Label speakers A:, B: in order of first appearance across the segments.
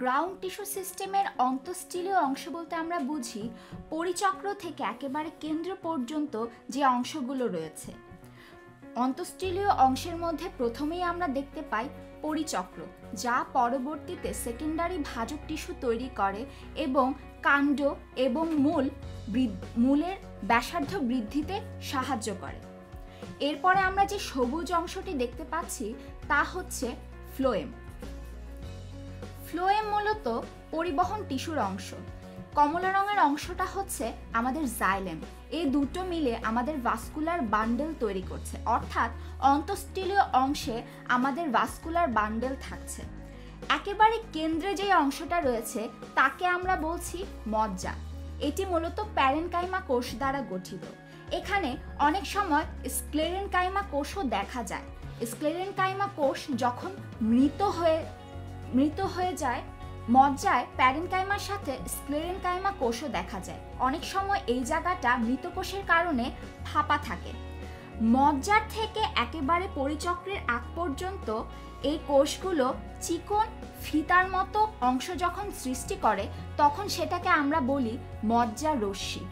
A: Ground tissue সিস্টেমের অন্তঃস্টিলীয় অংশ বলতে আমরা বুঝি পরিচক্র থেকে একেবারে কেন্দ্র পর্যন্ত যে অংশগুলো রয়েছে। অন্তঃস্টিলীয় অংশের মধ্যে প্রথমেই আমরা দেখতে পাই পরিচক্র, যা পরবর্তীতে সেকেন্ডারি ভাজক টিস্যু তৈরি করে এবং কাণ্ড এবং মূল মূলের ব্যাসার্ধ বৃদ্ধিতে সাহায্য করে। এরপরে আমরা যে সবুজ অংশটি দেখতে পাচ্ছি তা হচ্ছে ফ্লোয়েম ফ্লোয়েম মূলত পরিবহন টিস্যুর অংশ। কমলা রঙের অংশটা হচ্ছে আমাদের জাইলেম এই দুটো মিলে আমাদের ভাস্কুলার বান্ডেল তৈরি করছে। অর্থাৎ অন্তঃস্টিলীয় অংশে আমাদের ভাস্কুলার বান্ডেল থাকছে। একেবারে কেন্দ্রে যে অংশটা রয়েছে, তাকে আমরা বলছি মজ্জা। এটি মূলত প্যারেনকাইমা কোষ দ্বারা গঠিত। এখানে অনেক সময় স্ক্লেরেনকাইমা কোষও দেখা যায়। স্ক্লেরেনকাইমা কোষ যখন মৃত হয়ে মৃত হয়ে যায়, মজ্জায় প্যারেনকাইমার সাথে স্ক্লেরেনকাইমা কোষও দেখা যায়। অনেক সময় এই জায়গাটা মৃত কোষের কারণে ফাঁপা থাকে। মজ্জার থেকে একেবারে পরিচক্রের আগ পর্যন্ত এই কোষগুলো চিকন, ফিতার মতো অংশ যখন সৃষ্টি করে, তখন সেটাকে আমরা বলি মজ্জা রশ্মি।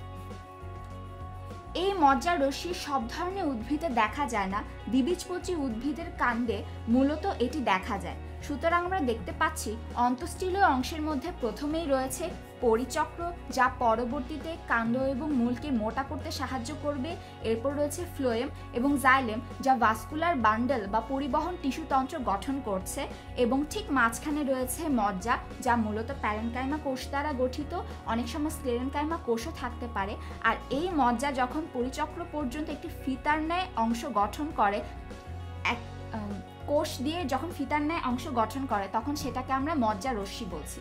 A: মজ্জা রশ্মি সব ধরনের উদ্ভিদে দেখা যায় না। দ্বিবীজপত্রী উদ্ভিদের কাণ্ডে মূলত এটি দেখা যায়। সুতরাং আমরা দেখতে পাচ্ছি অন্তঃস্টিলীয় অংশের মধ্যে প্রথমেই রয়েছে পরিচক্র যা পরবর্তীতে কাণ্ড এবং মূলকে মোটা করতে সাহায্য করবে। এরপর রয়েছে ফ্লোয়েম এবং জাইলেম যা ভাস্কুলার বান্ডেল বা পরিবহন টিস্যুতন্ত্র গঠন করছে এবং ঠিক মাঝখানে রয়েছে মজ্জা যা মূলত প্যারেনকাইমা কোষ দ্বারা গঠিত। অনেক সময় স্ক্লেরেনকাইমা কোষও থাকতে পারে। আর এই মজ্জা যখন পরিচক্র পর্যন্ত একটি ফিতার ন্যায় অংশ গঠন করে, এক কোষ দিয়ে যখন ফিতার ন্যায় অংশ গঠন করে, তখন সেটাকে আমরা মজ্জা রশ্মি বলছি।